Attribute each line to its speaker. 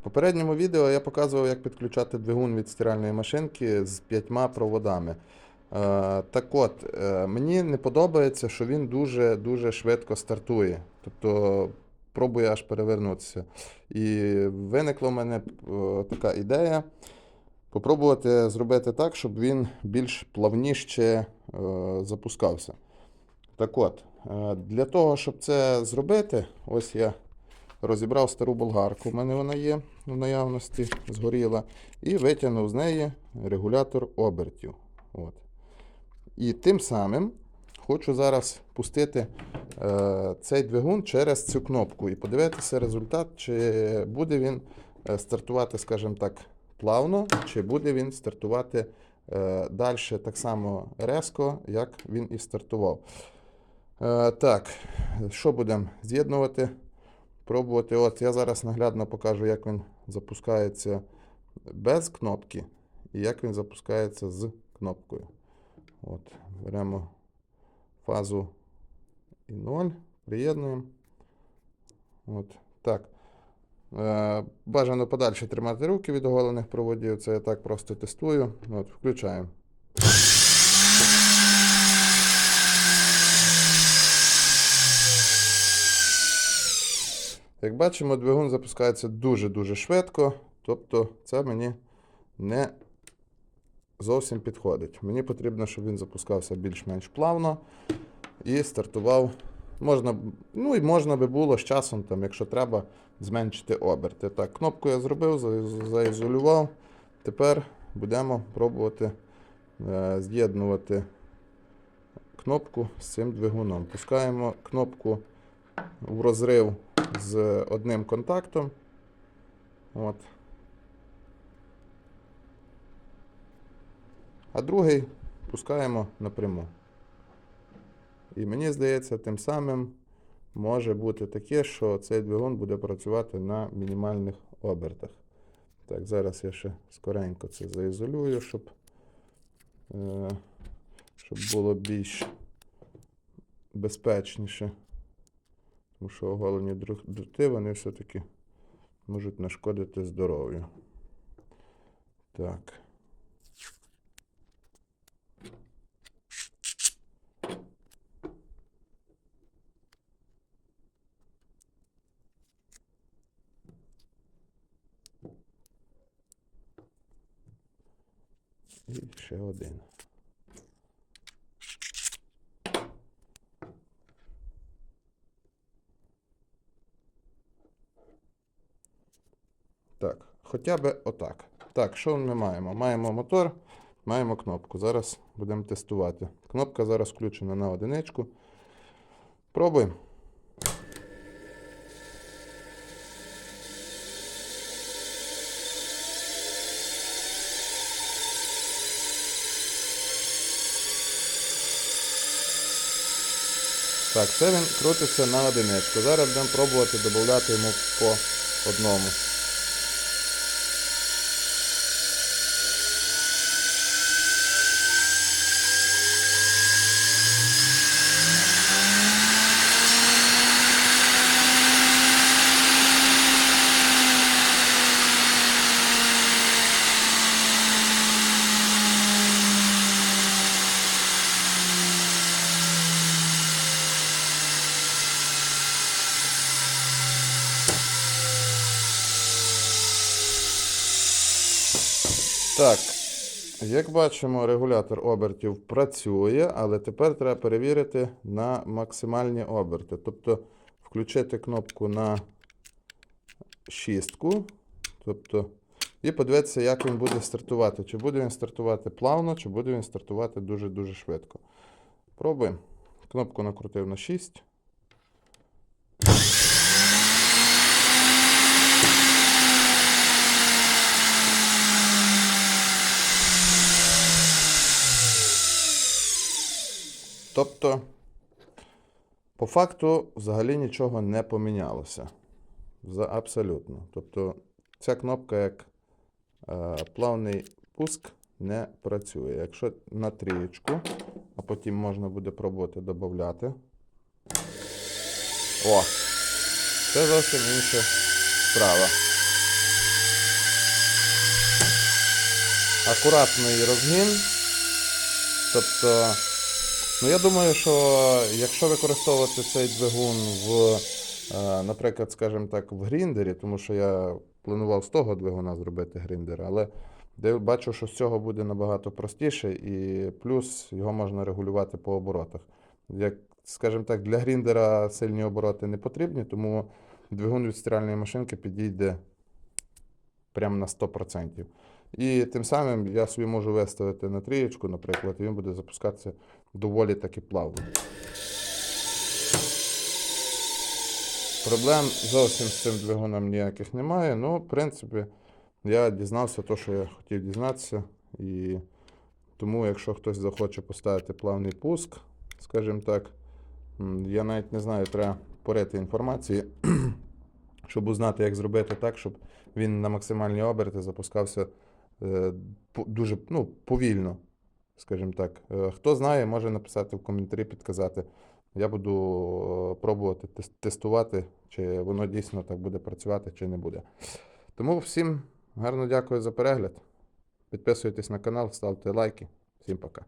Speaker 1: В попередньому відео я показував, як підключати двигун від стиральної машинки з п'ятьма проводами. Е, так от, е, мені не подобається, що він дуже-дуже швидко стартує. Тобто пробує аж перевернутися. І виникла в мене е, така ідея попробувати зробити так, щоб він більш плавніше запускався. Так от, для того, щоб це зробити, ось я розібрав стару болгарку, в мене вона є в наявності, згоріла, і витягнув з неї регулятор обертів. От. І тим самим хочу зараз пустити е, цей двигун через цю кнопку і подивитися результат, чи буде він е, стартувати, скажімо так, плавно, чи буде він стартувати е, далі так само резко, як він і стартував. Е, так, що будемо з'єднувати? Пробувати. От я зараз наглядно покажу, як він запускається без кнопки і як він запускається з кнопкою. От, беремо фазу і 0, приєднуємо. От, так. Е, бажано подальше тримати руки від оголених проводів. Це я так просто тестую. От, включаємо. Як бачимо, двигун запускається дуже-дуже швидко, тобто це мені не зовсім підходить. Мені потрібно, щоб він запускався більш-менш плавно і стартував. Можна, ну і можна би було з часом, там, якщо треба, зменшити оберти. Так, кнопку я зробив, заізолював. Тепер будемо пробувати е, з'єднувати кнопку з цим двигуном. Пускаємо кнопку в розрив з одним контактом. От. А другий пускаємо напряму. І мені здається, тим самим може бути таке, що цей двигун буде працювати на мінімальних обертах. Так, зараз я ще скоренько це заізолюю, щоб, е, щоб було більш безпечніше. Тому що оголені дроти, вони все-таки можуть нашкодити здоров'ю. Так. І ще один. Так, хоча б отак. Так, що ми маємо? Маємо мотор, маємо кнопку. Зараз будемо тестувати. Кнопка зараз включена на одиничку. Пробуємо. Так, це він крутиться на одиничку. Зараз будемо пробувати додати йому по одному. Так, як бачимо, регулятор обертів працює, але тепер треба перевірити на максимальні оберти. Тобто включити кнопку на шістку. Тобто, і подивитися, як він буде стартувати. Чи буде він стартувати плавно, чи буде він стартувати дуже-дуже швидко. Пробуємо. Кнопку накрутив на 6. Тобто, по факту, взагалі нічого не помінялося. За абсолютно. Тобто, ця кнопка як е, плавний пуск не працює. Якщо на трієчку, а потім можна буде пробувати додати. О! Це зовсім інша справа. акуратний розгін. Тобто, ну я думаю, що якщо використовувати цей двигун в, е, наприклад, скажімо так, в гріндері, тому що я планував з того двигуна зробити гріндер, але бачу, що з цього буде набагато простіше, і плюс його можна регулювати по оборотах. Як, скажімо так, для гріндера сильні обороти не потрібні, тому двигун від стиральної машинки підійде прямо на 100%. І тим самим я собі можу виставити на трієчку, наприклад, і він буде запускатися доволі таки плавно. Проблем зовсім з цим двигуном ніяких немає. Ну, в принципі, я дізнався те, що я хотів дізнатися. І тому, якщо хтось захоче поставити плавний пуск, скажімо так, я навіть не знаю, треба порити інформації, щоб узнати, як зробити так, щоб він на максимальні оберти запускався дуже ну, повільно, скажімо так. Е, Хто знає, може написати в коментарі, підказати. Я буду е, пробувати тестувати, чи воно дійсно так буде працювати, чи не буде. Тому всім гарно дякую за перегляд. Підписуйтесь на канал, ставте лайки. Всім пока.